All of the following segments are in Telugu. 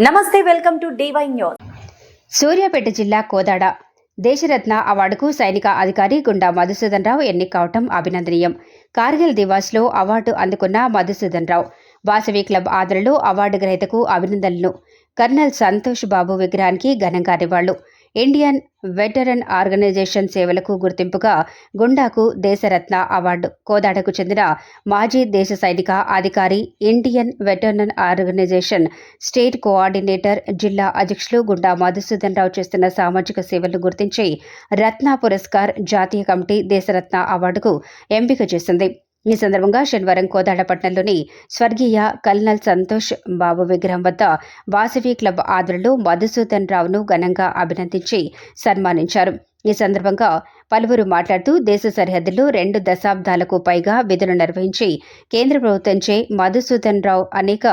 నమస్తే welcome to DY news. Suryapet జిల్లా కోదాడ దేశరత్న అవార్డుకు సైనిక అధికారి గుండా మధుసూదన్ రావు ఎన్నిక కావటం అభినందనీయం. కార్గిల్ దివాస్లో అవార్డు అందుకున్న మధుసూదన్ రావు వాసవి క్లబ్ ఆదరణలో అవార్డు గ్రహీతకు అభినందనలు. కర్నల్ సంతోష్ బాబు విగ్రహానికి ఘనంగా నివాళులు. ఇండియన్ వెటరన్ ఆర్గనైజేషన్ సేవలకు గుర్తింపుగా గుండాకు దేశరత్న అవార్డు కోదాడకు చెందిన మాజీ దేశ సైనిక అధికారి Indian veteran organisation state coordinator జిల్లా అధ్యక్షులు గుండా మధుసూదన్ రావు చేస్తున్న సామాజిక సేవలను గుర్తించి రత్న పురస్కార్ జాతీయ కమిటీ దేశరత్న అవార్డుకు ఎంపిక చేసింది. ఈ సందర్భంగా శనివారం కోదాడపట్నంలోని స్వర్గీయ కల్నల్ సంతోష్ బాబు విగ్రహం వద్ద వాసవి క్లబ్ ఆదరణలో మధుసూదన్ రావును ఘనంగా అభినందించి సన్మానించారు. ఈ సందర్భంగా పలువురు మాట్లాడుతూ దేశ సరిహద్దుల్లో రెండు దశాబ్దాలకు పైగా విధులు నిర్వహించి కేంద్ర ప్రభుత్వంచే మధుసూదన్ రావు అనేక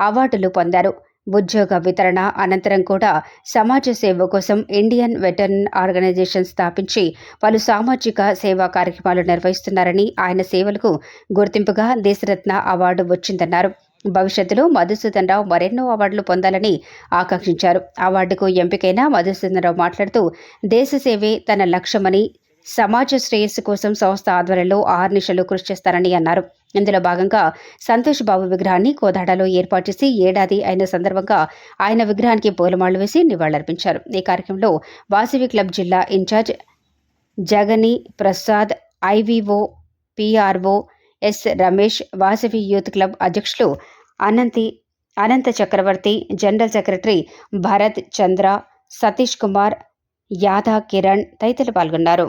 అవార్డులు పొందారు. ఉద్యోగ వితరణ అనంతరం కూడా సమాజ సేవ కోసం ఇండియన్ వెటరన్ ఆర్గనైజేషన్ స్థాపించి పలు సామాజిక సేవా కార్యక్రమాలు నిర్వహిస్తున్నారని ఆయన సేవలకు గుర్తింపుగా దేశరత్న అవార్డు వచ్చిందన్నారు. భవిష్యత్తులో మధుసూదన్ రావు మరెన్నో అవార్డులు పొందాలని ఆకాంక్షించారు. అవార్డుకు ఎంపికైన మధుసూదన్ రావు మాట్లాడుతూ దేశ సేవే తన లక్ష్యమని సమాజ శ్రేయస్సు కోసం సంస్థ ఆధ్వర్యంలో ఆర్నిశలు కృషి చేస్తారని అన్నారు. ఇందులో భాగంగా సంతోష్ బాబు విగ్రహాన్ని కోదాడలో ఏర్పాటు చేసి ఏడాది అయిన సందర్భంగా ఆయన విగ్రహానికి పూలమాళ్ళు వేసి నివాళులర్పించారు. ఈ కార్యక్రమంలో వాసవి క్లబ్ జిల్లా incharge Jagani Prasad IVO PRO S Ramesh Vasavi youth club అధ్యక్షులు అనంతి అనంత చక్రవర్తి జనరల్ సెక్రటరీ భరత్ చంద్ర సతీష్ కుమార్ యాదా కిరణ్ తదితరులు పాల్గొన్నారు.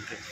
Okay.